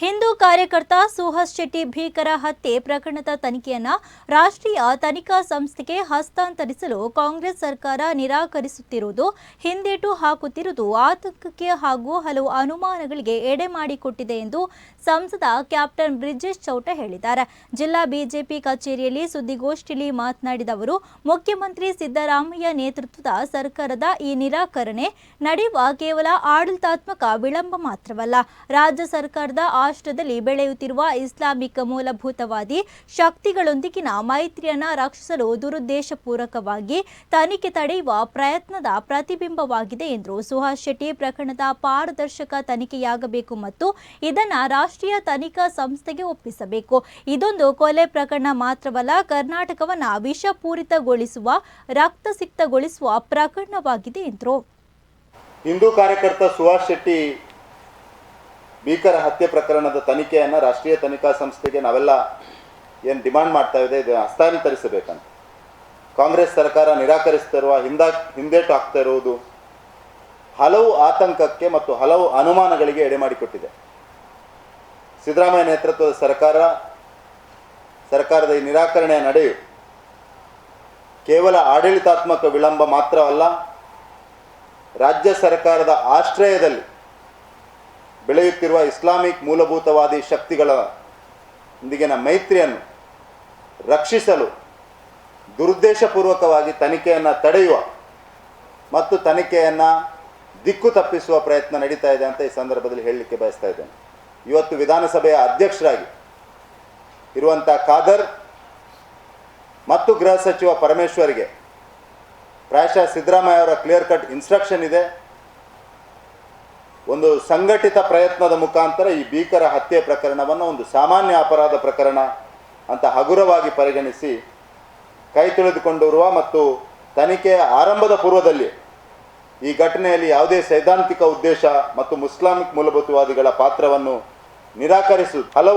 ಹಿಂದೂ ಕಾರ್ಯಕರ್ತ ಸುಹಾಸ್ ಶೆಟ್ಟಿ ಭೀಕರ ಹತ್ಯೆ ಪ್ರಕರಣದ ತನಿಖೆಯನ್ನು ರಾಷ್ಟ್ರೀಯ ತನಿಖಾ ಸಂಸ್ಥೆಗೆ ಹಸ್ತಾಂತರಿಸಲು ಕಾಂಗ್ರೆಸ್ ಸರ್ಕಾರ ನಿರಾಕರಿಸುತ್ತಿರುವುದು, ಹಿಂದೇಟು ಹಾಕುತ್ತಿರುವುದು, ಆತಂಕಕ್ಕೆ ಹಾಗೂ ಹಲವು ಅನುಮಾನಗಳಿಗೆ ಎಡೆ ಮಾಡಿಕೊಟ್ಟಿದೆ ಎಂದು ಸಂಸದ ಕ್ಯಾಪ್ಟನ್ ಬ್ರಿಜೇಶ್ ಚೌಟ ಹೇಳಿದ್ದಾರೆ. ಜಿಲ್ಲಾ ಬಿಜೆಪಿ ಕಚೇರಿಯಲ್ಲಿ ಸುದ್ದಿಗೋಷ್ಠಿಯಲ್ಲಿ ಮಾತನಾಡಿದ ಅವರು, ಮುಖ್ಯಮಂತ್ರಿ ಸಿದ್ದರಾಮಯ್ಯ ನೇತೃತ್ವದ ಸರ್ಕಾರದ ಈ ನಿರಾಕರಣೆ ನಡೆಯುವ ಕೇವಲ ಆಡಳಿತಾತ್ಮಕ ವಿಳಂಬ ಮಾತ್ರವಲ್ಲ, ರಾಜ್ಯ ಸರ್ಕಾರದ ಆಶ್ರಯದಲ್ಲಿ ಬೆಳೆಯುತ್ತಿರುವ ಇಸ್ಲಾಮಿಕ್ ಮೂಲಭೂತವಾದಿ ಶಕ್ತಿಗಳೊಂದಿಗಿನ ಮೈತ್ರಿಯನ್ನ ರಕ್ಷಿಸಲು ದುರುದ್ದೇಶಪೂರ್ವಕವಾಗಿ ತನಿಖೆ ತಡೆಯುವ ಪ್ರಯತ್ನದ ಪ್ರತಿಬಿಂಬವಾಗಿದೆ ಎಂದರು ಸುಹಾಸ್ ಶೆಟ್ಟಿ ಪ್ರಕರಣದ ಪಾರದರ್ಶಕ ತನಿಖೆಯಾಗಬೇಕು ಮತ್ತು ಇದನ್ನ ರಾಷ್ಟ್ರೀಯ ತನಿಖಾ ಸಂಸ್ಥೆಗೆ ಒಪ್ಪಿಸಬೇಕು. ಇದೊಂದು ಕೊಲೆ ಪ್ರಕರಣ ಮಾತ್ರವಲ್ಲ, ಕರ್ನಾಟಕವನ್ನ ವಿಷಪೂರಿತಗೊಳಿಸುವ, ರಕ್ತಸಿಕ್ತಗೊಳಿಸುವ ಪ್ರಕರಣವಾಗಿದೆ ಎಂದರು. ಹಿಂದೂ ಕಾರ್ಯಕರ್ತ ಸುಹಾಸ್ ಶೆಟ್ಟಿ ಭೀಕರ ಹತ್ಯೆ ಪ್ರಕರಣದ ತನಿಖೆಯನ್ನು ರಾಷ್ಟ್ರೀಯ ತನಿಖಾ ಸಂಸ್ಥೆಗೆ ನಾವೆಲ್ಲ ಏನು ಡಿಮಾಂಡ್ ಮಾಡ್ತಾ ಇದೆ ಇದು ಹಸ್ತಾಂತರಿಸಬೇಕಂತ. ಕಾಂಗ್ರೆಸ್ ಸರ್ಕಾರ ನಿರಾಕರಿಸ್ತಿರುವ, ಹಿಂದ, ಹಿಂದೇಟು ಹಾಕ್ತಾ ಇರುವುದು ಹಲವು ಆತಂಕಕ್ಕೆ ಮತ್ತು ಹಲವು ಅನುಮಾನಗಳಿಗೆ ಎಡೆ ಮಾಡಿಕೊಟ್ಟಿದೆ. ಸಿದ್ದರಾಮಯ್ಯ ನೇತೃತ್ವದ ಸರ್ಕಾರ, ಸರ್ಕಾರದ ಈ ನಿರಾಕರಣೆಯ ನಡೆಯು ಕೇವಲ ಆಡಳಿತಾತ್ಮಕ ವಿಳಂಬ ಮಾತ್ರವಲ್ಲ, ರಾಜ್ಯ ಸರ್ಕಾರದ ಆಶ್ರಯದಲ್ಲಿ ಬೆಳೆಯುತ್ತಿರುವ ಇಸ್ಲಾಮಿಕ್ ಮೂಲಭೂತವಾದಿ ಶಕ್ತಿಗಳ ಇಂದಿಗಿನ ಮೈತ್ರಿಯನ್ನು ರಕ್ಷಿಸಲು ದುರುದ್ದೇಶಪೂರ್ವಕವಾಗಿ ತನಿಖೆಯನ್ನು ತಡೆಯುವ ಮತ್ತು ತನಿಖೆಯನ್ನು ದಿಕ್ಕು ತಪ್ಪಿಸುವ ಪ್ರಯತ್ನ ನಡೀತಾ ಇದೆ ಅಂತ ಈ ಸಂದರ್ಭದಲ್ಲಿ ಹೇಳಲಿಕ್ಕೆ ಬಯಸ್ತಾ ಇದ್ದೇನೆ. ಇವತ್ತು ವಿಧಾನಸಭೆಯ ಅಧ್ಯಕ್ಷರಾಗಿ ಇರುವಂಥ ಖಾದರ್ ಮತ್ತು ಗೃಹ ಸಚಿವ ಪರಮೇಶ್ವರ್ಗೆ ಪ್ರಾಯಶಃ ಸಿದ್ದರಾಮಯ್ಯ ಅವರ ಕ್ಲಿಯರ್ ಕಟ್ ಇನ್ಸ್ಟ್ರಕ್ಷನ್ ಇದೆ. ಒಂದು ಸಂಘಟಿತ ಪ್ರಯತ್ನದ ಮುಖಾಂತರ ಈ ಭೀಕರ ಹತ್ಯೆ ಪ್ರಕರಣವನ್ನು ಒಂದು ಸಾಮಾನ್ಯ ಅಪರಾಧ ಪ್ರಕರಣ ಅಂತ ಹಗುರವಾಗಿ ಪರಿಗಣಿಸಿ ಕೈ ತಿಳಿದುಕೊಂಡಿರುವ ಮತ್ತು ತನಿಖೆಯ ಆರಂಭದ ಪೂರ್ವದಲ್ಲಿ ಈ ಘಟನೆಯಲ್ಲಿ ಯಾವುದೇ ಸೈದ್ಧಾಂತಿಕ ಉದ್ದೇಶ ಮತ್ತು ಮುಸ್ಲಾಮಿಕ್ ಮೂಲಭೂತವಾದಿಗಳ ಪಾತ್ರವನ್ನು ನಿರಾಕರಿಸು ಹಲವು